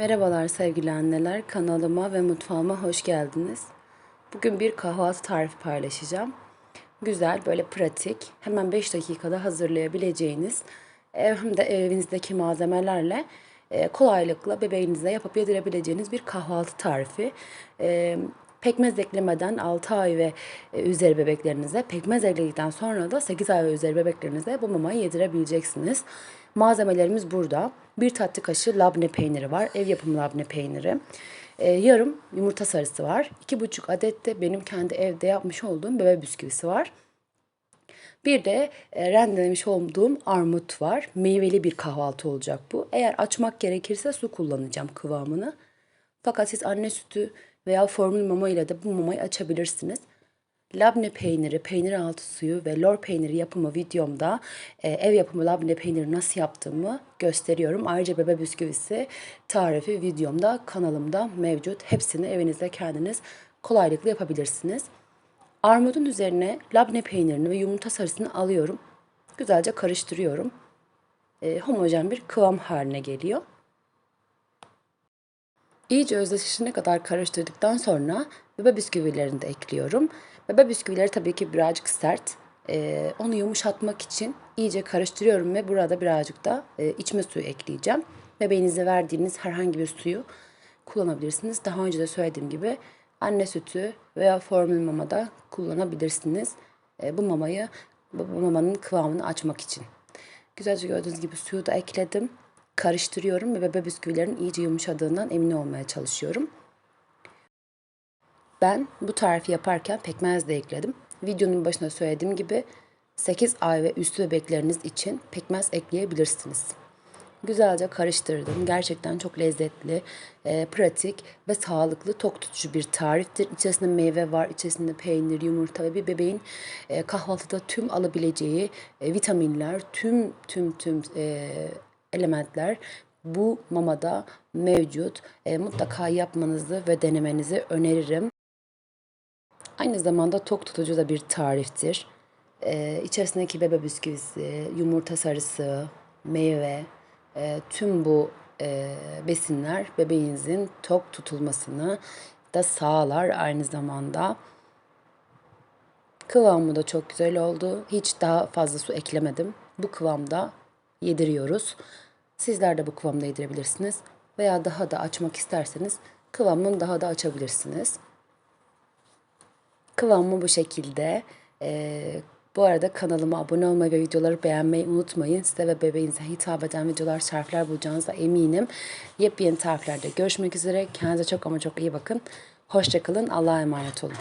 Merhabalar sevgili anneler, kanalıma ve mutfağıma hoş geldiniz. Bugün bir kahvaltı tarifi paylaşacağım. Güzel, böyle pratik, hemen 5 dakikada hazırlayabileceğiniz, hem de evinizdeki malzemelerle e, kolaylıkla bebeğinize yapıp yedirebileceğiniz bir kahvaltı tarifi. E, Pekmez eklemeden 6 ay ve e, üzeri bebeklerinize, pekmez ekledikten sonra da 8 ay ve üzeri bebeklerinize bu mamayı yedirebileceksiniz. Malzemelerimiz burada. Bir tatlı kaşığı labne peyniri var. Ev yapımı labne peyniri. Ee, yarım yumurta sarısı var. 2,5 adet de benim kendi evde yapmış olduğum bebe bisküvisi var. Bir de e, rendelemiş olduğum armut var. Meyveli bir kahvaltı olacak bu. Eğer açmak gerekirse su kullanacağım kıvamını. Fakat siz anne sütü veya formül mama ile de bu mamayı açabilirsiniz. Labne peyniri, peynir altı suyu ve lor peyniri yapımı videomda e, ev yapımı labne peyniri nasıl yaptığımı gösteriyorum. Ayrıca bebe bisküvisi tarifi videomda kanalımda mevcut. Hepsini evinizde kendiniz kolaylıkla yapabilirsiniz. Armudun üzerine labne peynirini ve yumurta sarısını alıyorum. Güzelce karıştırıyorum. E, homojen bir kıvam haline geliyor. İyice özdeşleşene kadar karıştırdıktan sonra bebe bisküvilerini de ekliyorum. Bebe bisküvileri tabii ki birazcık sert. Ee, onu yumuşatmak için iyice karıştırıyorum ve burada birazcık da e, içme suyu ekleyeceğim. Bebeğinize verdiğiniz herhangi bir suyu kullanabilirsiniz. Daha önce de söylediğim gibi anne sütü veya formül mama da kullanabilirsiniz. E, bu mamayı, bu mamanın kıvamını açmak için. Güzelce gördüğünüz gibi suyu da ekledim. Karıştırıyorum ve bebe bisküvilerin iyice yumuşadığından emin olmaya çalışıyorum. Ben bu tarifi yaparken pekmez de ekledim. Videonun başında söylediğim gibi 8 ay ve üstü bebekleriniz için pekmez ekleyebilirsiniz. Güzelce karıştırdım. Gerçekten çok lezzetli, e, pratik ve sağlıklı, tok tutucu bir tariftir. İçerisinde meyve var, içerisinde peynir, yumurta ve bir bebeğin e, kahvaltıda tüm alabileceği e, vitaminler, tüm tüm tüm e, elementler bu mamada mevcut. E, mutlaka yapmanızı ve denemenizi öneririm. Aynı zamanda tok tutucu da bir tariftir. Ee, içerisindeki bebe bisküvisi, yumurta sarısı, meyve, e, tüm bu e, besinler bebeğinizin tok tutulmasını da sağlar aynı zamanda. Kıvamı da çok güzel oldu. Hiç daha fazla su eklemedim. Bu kıvamda yediriyoruz. Sizler de bu kıvamda yedirebilirsiniz. Veya daha da açmak isterseniz kıvamını daha da açabilirsiniz. Kıvamı bu şekilde. Ee, bu arada kanalıma abone olmayı ve videoları beğenmeyi unutmayın. Size ve bebeğinize hitap eden videolar, tarifler bulacağınıza eminim. Yepyeni tariflerde görüşmek üzere. Kendinize çok ama çok iyi bakın. Hoşçakalın. Allah'a emanet olun.